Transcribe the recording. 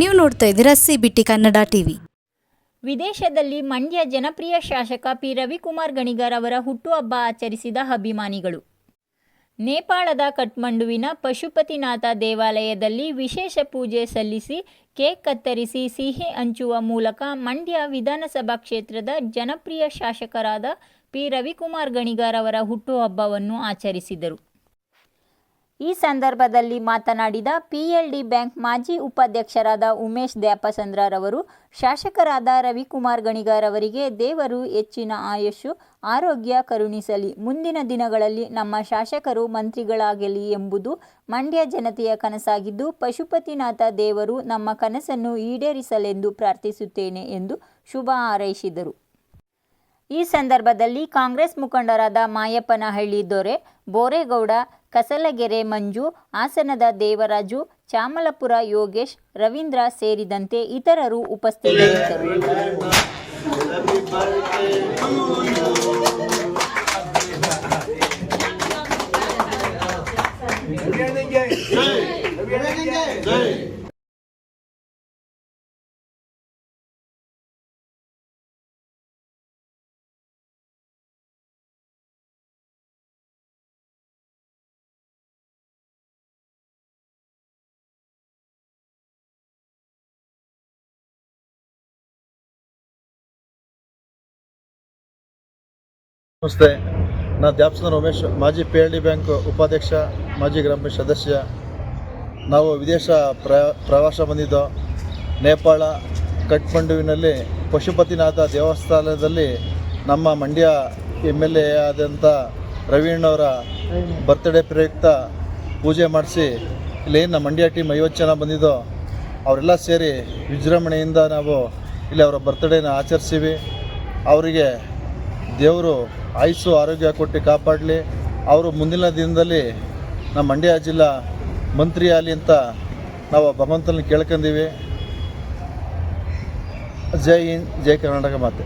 ನೀವು ನೋಡ್ತಾ ಇದ್ದೀರಾ ಸಿ ಬಿಟ್ಟಿ ಕನ್ನಡ ಟಿವಿ. ವಿದೇಶದಲ್ಲಿ ಮಂಡ್ಯ ಜನಪ್ರಿಯ ಶಾಸಕ ಪಿ. ರವಿಕುಮಾರ್ ಗಣಿಗರ್ ಅವರ ಹುಟ್ಟುಹಬ್ಬ ಆಚರಿಸಿದ ಅಭಿಮಾನಿಗಳು. ನೇಪಾಳದ ಕಠ್ಮಂಡುವಿನ ಪಶುಪತಿನಾಥ ದೇವಾಲಯದಲ್ಲಿ ವಿಶೇಷ ಪೂಜೆ ಸಲ್ಲಿಸಿ ಕೇಕ್ ಕತ್ತರಿಸಿ ಸಿಹಿ ಹಂಚುವ ಮೂಲಕ ಮಂಡ್ಯ ವಿಧಾನಸಭಾ ಕ್ಷೇತ್ರದ ಜನಪ್ರಿಯ ಶಾಸಕರಾದ ಪಿ. ರವಿಕುಮಾರ್ ಗಣಿಗಾರ್ ಅವರ ಹುಟ್ಟುಹಬ್ಬವನ್ನು ಆಚರಿಸಿದರು. ಈ ಸಂದರ್ಭದಲ್ಲಿ ಮಾತನಾಡಿದ ಪಿಎಲ್ಡಿ ಬ್ಯಾಂಕ್ ಮಾಜಿ ಉಪಾಧ್ಯಕ್ಷರಾದ ಉಮೇಶ್ ದ್ಯಾಪಸಂದ್ರರವರು, ಶಾಸಕರಾದ ರವಿಕುಮಾರ್ ಗಣಿಗಾರ್ ಅವರಿಗೆ ದೇವರು ಹೆಚ್ಚಿನ ಆಯುಷು, ಆರೋಗ್ಯ ಕರುಣಿಸಲಿ. ಮುಂದಿನ ದಿನಗಳಲ್ಲಿ ನಮ್ಮ ಶಾಸಕರು ಮಂತ್ರಿಗಳಾಗಲಿ ಎಂಬುದು ಮಂಡ್ಯ ಜನತೆಯ ಕನಸಾಗಿದ್ದು, ಪಶುಪತಿನಾಥ ದೇವರು ನಮ್ಮ ಕನಸನ್ನು ಈಡೇರಿಸಲೆಂದು ಪ್ರಾರ್ಥಿಸುತ್ತೇನೆ ಎಂದು ಶುಭ ಹಾರೈಸಿದರು. ಈ ಸಂದರ್ಭದಲ್ಲಿ ಕಾಂಗ್ರೆಸ್ ಮುಖಂಡರಾದ ಮಾಯಪ್ಪನಹಳ್ಳಿ ದೊರೆ, ಬೋರೇಗೌಡ ಕಸಲಗೆರೆ ಮಂಜು ಹಾಸನದ ದೇವರಾಜು ಚಾಮಲಪುರ ಯೋಗೇಶ್ ರವೀಂದ್ರ ಸೇರಿದಂತೆ ಇತರರು ಉಪಸ್ಥಿತರಿದ್ದರು. ನಮಸ್ತೆ. ನಾನು ದ್ಯಾಪ್ಸನ ರಮೇಶ್, ಮಾಜಿ ಪಿ ಎಲ್ ಡಿ ಬ್ಯಾಂಕ್ ಉಪಾಧ್ಯಕ್ಷ, ಮಾಜಿ ಗ್ರಾಮ ಪಂಚಾಯತ್ ಸದಸ್ಯ. ನಾವು ವಿದೇಶ ಪ್ರ ಪ್ರವಾಸ ಬಂದಿದ್ದೋ, ನೇಪಾಳ, ಕಠ್ಮಂಡುವಿನಲ್ಲಿ ಪಶುಪತಿನಾಥ ದೇವಸ್ಥಾನದಲ್ಲಿ ನಮ್ಮ ಮಂಡ್ಯ ಎಂ ಎಲ್ ಎ ಆದಂಥ ರವೀಣ್ಣವರ ಬರ್ತ್ಡೇ ಪ್ರಯುಕ್ತ ಪೂಜೆ ಮಾಡಿಸಿ, ಇಲ್ಲಿ ನಮ್ಮ ಮಂಡ್ಯ ಟೀಮ್ ಐವತ್ತು ಜನ ಬಂದಿದ್ದೋ, ಅವರೆಲ್ಲ ಸೇರಿ ವಿಜೃಂಭಣೆಯಿಂದ ನಾವು ಇಲ್ಲಿ ಅವರ ಬರ್ತ್ಡೇನ ಆಚರಿಸ್ತೀವಿ ಅವರಿಗೆ ದೇವರು ಆಯುಸ್ಸು, ಆರೋಗ್ಯ ಕೊಟ್ಟು ಕಾಪಾಡಲಿ. ಅವರು ಮುಂದಿನ ದಿನದಲ್ಲಿ ನಮ್ಮ ಮಂಡ್ಯ ಜಿಲ್ಲಾ ಮಂತ್ರಿ ಆಗಲಿ ಅಂತ ನಾವು ಭಗವಂತನ ಕೇಳ್ಕೊಂಡಿವಿ ಜೈ ಹಿಂದ್, ಜೈ ಕರ್ನಾಟಕ ಮಾತೆ.